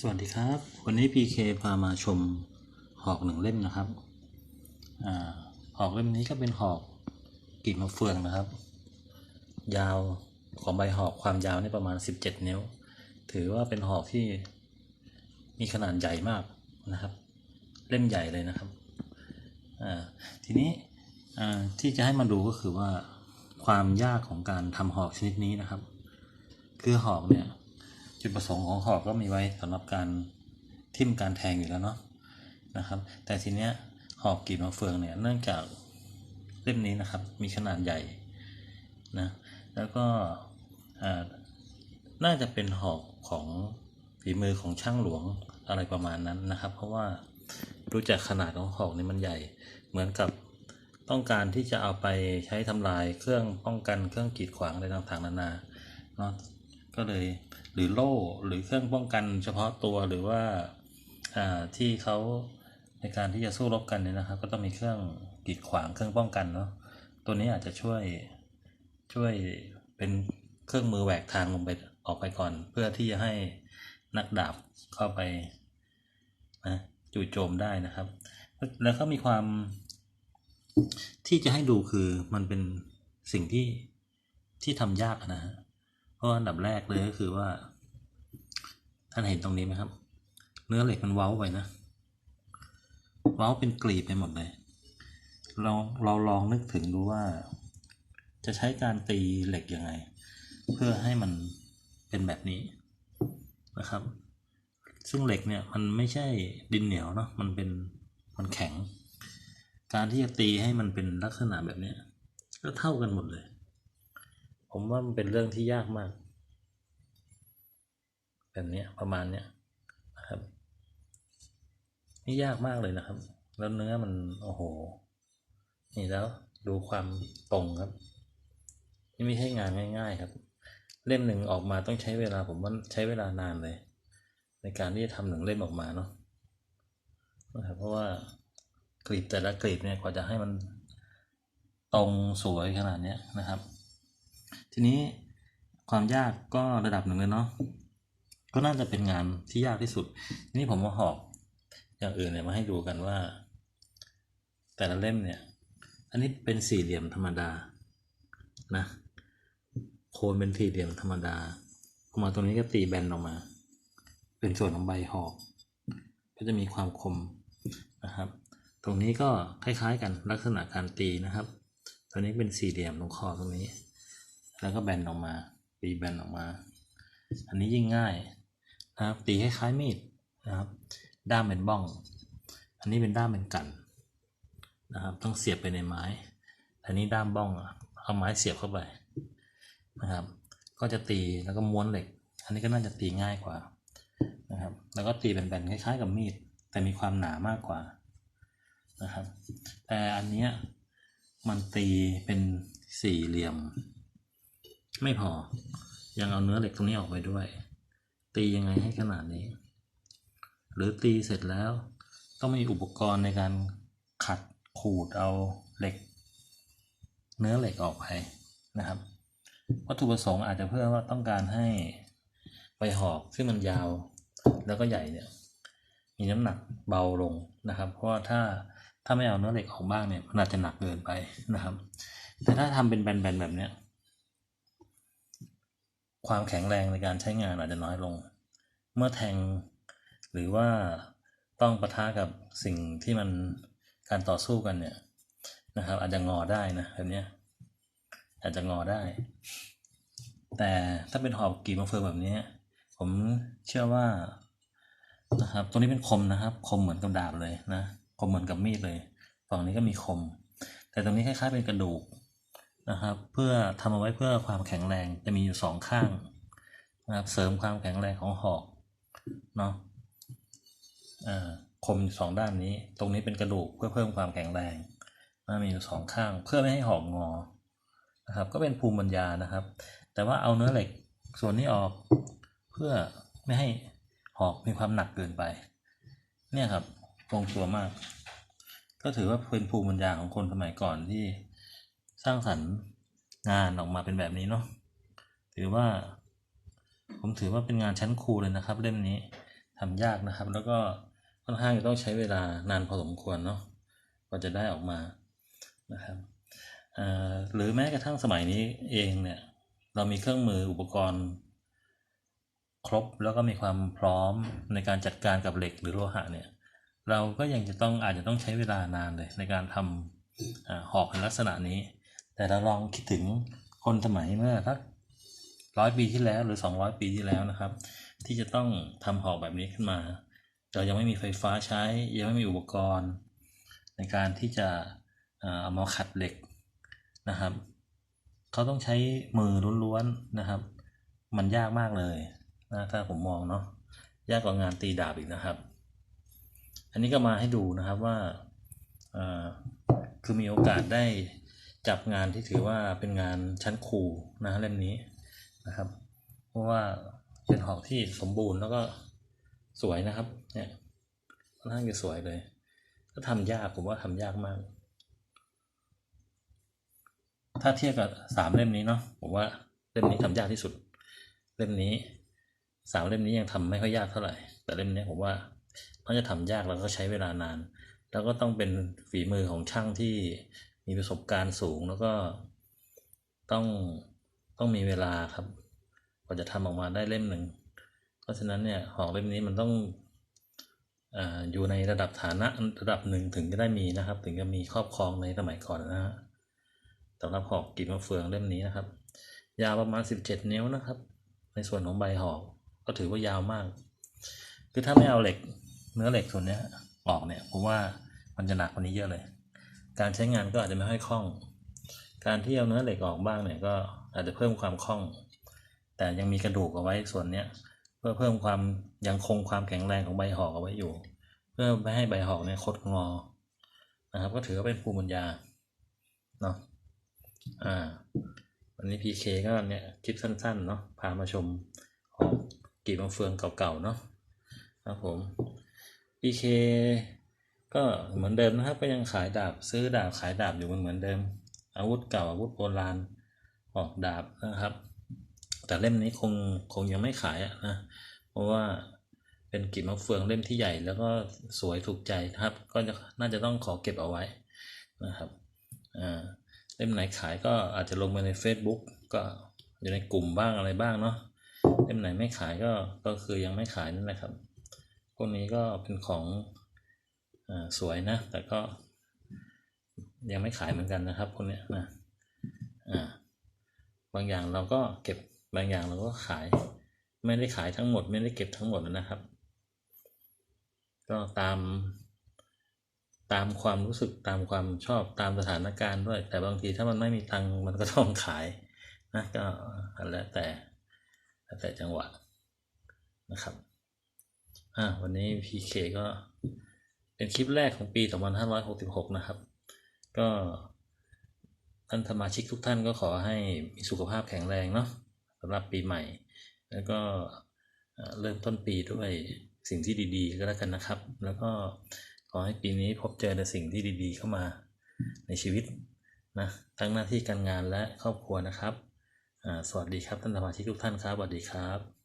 สวัสดีครับ วันนี้ PK พามาชมหอกหนึ่งเล่มนะครับอหอกเล่มนี้ก็เป็นหอกกลีบมะเฟืองนะครับ ยาวของใบหอกความยาวนี่ประมาณ 17 นิ้ว ถือว่าเป็นหอกที่มีขนาดใหญ่มากนะครับ เล่มใหญ่เลยนะครับทีนี้ที่จะให้มาดูก็คือว่าความยากของการทำหอกชนิดนี้นะครับ คือหอกเนี่ย จุดประสงค์ของหอกก็มีไว้สำหรับการทิ่มการแทงอยู่แล้วเนาะนะครับ แต่ทีเนี้ยหอกกรีบมะเฟืองเนี่ยเนื่องจากเล่มนี้นะครับมีขนาดใหญ่นะแล้วก็น่าจะเป็นหอกของฝีมือของช่างหลวงอะไรประมาณนั้นนะครับ เพราะว่ารู้จักขนาดของหอกนี่มันใหญ่ เหมือนกับต้องการที่จะเอาไปใช้ทำลายเครื่องป้องกันเครื่องกีดขวางอะไรต่างๆนานาเนาะก็เลย หรือโล่หรือเครื่องป้องกันเฉพาะตัวหรือว่าอ่าที่เขาในการที่จะสู้รบกันเนี่ยนะครับ ก็ต้องมีเครื่องกีดขวางเครื่องป้องกันเนาะตัวนี้อาจจะช่วยช่วยเป็นเครื่องมือแหวกทางลงไปออกไปก่อน เพื่อที่จะให้นักดาบเข้าไปนะจู่โจมได้นะครับ แล้วก็มีความ ที่จะให้ดูคือมันเป็นสิ่งที่ที่ทำยากนะฮะเพราะอันดับแรกเลยก็คือว่า ท่านเห็นตรงนี้ไหมครับ เนื้อเหล็กมันเว้าไปนะ เว้าเป็นกลีบไปหมดเลย เราเราลองนึกถึงดูว่า จะใช้การตีเหล็กยังไง เพื่อให้มันเป็นแบบนี้นะครับ ซึ่งเหล็กเนี่ยมันไม่ใช่ดินเหนียวเนาะมันเป็นมันแข็ง การที่จะตีให้มันเป็นลักษณะแบบเนี้ก็เท่ากันหมดเลย ผมว่ามันเป็นเรื่องที่ยากมาก แบบนี้ประมาณเนี้ยนะครับ นี่ยากมากเลยนะครับ แล้วเนื้อมันโอ้โห นี่แล้วดูความตรงครับ นี่ไม่ใช่งานง่าย ๆ ครับ เล่มหนึ่งออกมาต้องใช้เวลาผมว่าใช้เวลานานเลย ในการที่จะทำหนึ่งเล่มออกมาเนาะนะครับเพราะว่ากรีบแต่ละกรีบเนี่ยกว่าจะให้มันตรงสวยขนาดเนี้ยนะครับ ทีนี้ความยากก็ระดับหนึ่งเลยเนาะ ก็น่าจะเป็นงานที่ยากที่สุดทีนี้ผมมาหอกอย่างอื่นเนี่ยมาให้ดูกันว่า แต่ละเล่มเนี่ย อันนี้เป็นสี่เหลี่ยมธรรมดานะโคนเป็นสี่เหลี่ยมธรรมดาพอมาตรงนี้ก็ตีแบนออกมา เป็นส่วนของใบหอกก็จะมีความคมนะครับ ตรงนี้ก็คล้ายๆกันลักษณะการตีนะครับตัวนี้เป็นสี่เหลี่ยมตรงคอตรงนี้ แล้วก็แบนออกมาตีแบนออกมา อันนี้ยิ่งง่าย นะครับตีคล้ายๆมีดนะครับ ด้ามเป็นบ้อง อันนี้เป็นด้ามเป็นกันนะครับ ต้องเสียบไปในไม้ อันนี้ด้ามบ้องเอาไม้เสียบเข้าไปนะครับ ก็จะตีแล้วก็ม้วนเหล็ก อันนี้ก็น่าจะตีง่ายกว่านะครับ แล้วก็ตีเป็นแบนๆคล้ายๆ กับมีด แต่มีความหนามากกว่านะครับ แต่อันเนี้ยมันตีเป็นสี่เหลี่ยม ไม่พอ ยังเอาเนื้อเหล็กตรงนี้ออกไปด้วย ตียังไงให้ขนาดนี้ หรือตีเสร็จแล้ว ต้องมีอุปกรณ์ในการขัดขูดเอาเหล็ก เนื้อเหล็กออกไปนะครับ วัตถุประสงค์อาจจะเพื่อว่าต้องการให้ใบหอกที่มันยาว แล้วก็ใหญ่เนี่ยมีน้ำหนักเบาลงนะครับ เพราะว่าถ้าถ้าไม่เอาเนื้อเหล็กออกบ้างเนี่ยมันอาจจะหนักเกินไปนะครับ แต่ถ้าทำเป็นแบนๆแบบเนี้ย ความแข็งแรงในการใช้งานอาจจะน้อยลง เมื่อแทงหรือว่าต้องปะทะกับสิ่งที่มันการต่อสู้กันเนี่ยนะครับ อาจจะงอได้นะแบบนี้อาจจะงอได้ แต่ถ้าเป็นหอบกีบมะเฟืองแบบนี้ ผมเชื่อว่านะครับตรงนี้เป็นคมนะครับ คมเหมือนกับดาบเลยนะ คมเหมือนกับมีดเลยฝั่งนี้ก็มีคม แต่ตรงนี้คล้ายๆเป็นกระดูก นะครับ เพื่อทำเอาไว้เพื่อความแข็งแรงจะมีอยู่สองข้างนะครับเสริมความแข็งแรงของหอกเนาะอ่าคมสองด้านนี้ ตรงนี้เป็นกระดูกเพื่อเพิ่มความแข็งแรงนะมีอยู่สองข้าง เพื่อไม่ให้หอกงอนะครับ ก็เป็นภูมิปัญญานะครับ แต่ว่าเอาเนื้อเหล็กส่วนนี้ออกเพื่อไม่ให้หอกมีความหนักเกินไป เนี่ยครับลงตัวมาก ก็ถือว่าเป็นภูมิปัญญาของคนสมัยก่อนที่ สร้างสรรค์งานออกมาเป็นแบบนี้เนาะถือว่า ผมถือว่าเป็นงานชั้นครูเลยนะครับ เล่มนี้ทำยากนะครับ แล้วก็ค่อนข้างจะต้องใช้เวลานานพอสมควรเนาะกว่าจะได้ออกมานะครับอ่าหรือแม้กระทั่งสมัยนี้เองเนี่ยเรามีเครื่องมืออุปกรณ์ ครบแล้วก็มีความพร้อมในการจัดการกับเหล็กหรือโลหะเนี่ยเราก็ยังจะต้องอาจจะต้องใช้เวลานานเลยในการทำอหอกในลักษณะนี้ แต่เราลองคิดถึงคนสมัยเมื่อสักร้อยปีที่แล้วหรือสองร้อยปีที่แล้วนะครับ ที่จะต้องทำหอกแบบนี้ขึ้นมาเรายังไม่มีไฟฟ้าใช้ ยังไม่มีอุปกรณ์ ในการที่จะเอามาขัดเหล็กนะครับเขาต้องใช้มือล้วนๆนะครับ มันยากมากเลยนะถ้าผมมองเนาะยากกว่างานตีดาบอีกนะครับ อันนี้ก็มาให้ดูนะครับว่าอ่าคือมีโอกาสได้ จับงานที่ถือว่าเป็นงานชั้นครูนะเล่มนี้นะครับ เพราะว่าเป็นหอกที่สมบูรณ์แล้วก็สวยนะครับเนี่ยค่อนข้างจะสวยเลย ก็ทำยากผมว่าทำยากมาก ถ้าเทียบกับสามเล่มนี้เนาะผมว่าเล่มนี้ทำยากที่สุด เล่มนี้สามเล่มนี้ยังทำไม่ค่อยยากเท่าไหร่ แต่เล่มนี้ผมว่าน่าจะทำยากแล้วก็ใช้เวลานาน แล้วก็ต้องเป็นฝีมือของช่างที่ มีประสบการณ์สูงแล้วก็ต้องต้องมีเวลาครับกว่าจะทำออกมาได้เล่มหนึ่ง เพราะฉะนั้นเนี่ยหอกเล่มนี้มันต้องออยู่ในระดับฐานะระดับหนึ่งถึงจะได้มีนะครับ ถึงจะมีครอบครองในสมัยก่อนนะฮะสำหรับหอกกีบมะเฟืองเล่มนี้นะครับ ยาวประมาณ 17 นิ้วนะครับ ในส่วนของใบหอกก็ถือว่ายาวมาก คือถ้าไม่เอาเหล็กเนื้อเหล็กส่วนนี้ออกเนี่ยผมว่ามันจะหนักกว่านี้เยอะเลย การใช้งานก็อาจจะไม่ค่อยคล่อง การที่เอาเนื้อเหล็กออกบ้างเนี่ยก็อาจจะเพิ่มความคล่อง แต่ยังมีกระดูกเอาไว้ส่วนเนี้ยเพื่อเพิ่มความยังคงความแข็งแรงของใบหอกเอาไว้อยู่ เพื่อไม่ให้ใบหอกเนี่ยคดงอนะครับ ก็ถือว่าเป็นภูมิปัญญาเนาะอ่าวันนี้ PK ก็เนี่ยคลิปสั้นๆเนาะพามาชมหอกกีบมะเฟืองเก่าๆเนาะครับผม PK ก็เหมือนเดิมนะครับ ก็ยังขายดาบซื้อดาบขายดาบอยู่มันเหมือนเดิม อาวุธเก่าอาวุธโบราณออกดาบนะครับ แต่เล่มนี้คงคงยังไม่ขายอะนะ เพราะว่าเป็นกีบมะเฟืองเล่มที่ใหญ่ แล้วก็สวยถูกใจนะครับ ก็จะน่าจะต้องขอเก็บเอาไว้นะครับอ่าเล่มไหนขายก็อาจจะลงไปใน Facebook ก็อยู่ในกลุ่มบ้างอะไรบ้างเนาะเล่มไหนไม่ขายก็ก็คือยังไม่ขายนั่นแหละครับ พวกนี้ก็เป็นของ สวยนะ แต่ก็ยังไม่ขายเหมือนกันนะครับพวกเนี้ยนะอ่าบางอย่างเราก็เก็บบางอย่างเราก็ขาย ไม่ได้ขายทั้งหมด ไม่ได้เก็บทั้งหมดนะครับ ก็ตาม ตามความรู้สึกตามความชอบตามสถานการณ์ด้วย แต่บางทีถ้ามันไม่มีตังมันก็ต้องขายนะก็แล้วแต่แล้วแต่จังหวะนะครับอ่าวันนี้ PK ก็ เป็นคลิปแรกของปี 2566 นะครับ ก็ท่านสมาชิกทุกท่านก็ขอให้มีสุขภาพแข็งแรงเนาะสำหรับปีใหม่ แล้วก็เริ่มต้นปีด้วยสิ่งที่ดีๆ ก็แล้วกันนะครับ แล้วก็ขอให้ปีนี้พบเจอแต่สิ่งที่ดีๆ เข้ามาในชีวิตนะทั้งหน้าที่การงานและครอบครัวนะครับ สวัสดีครับท่านสมาชิกทุกท่านครับ สวัสดีครับ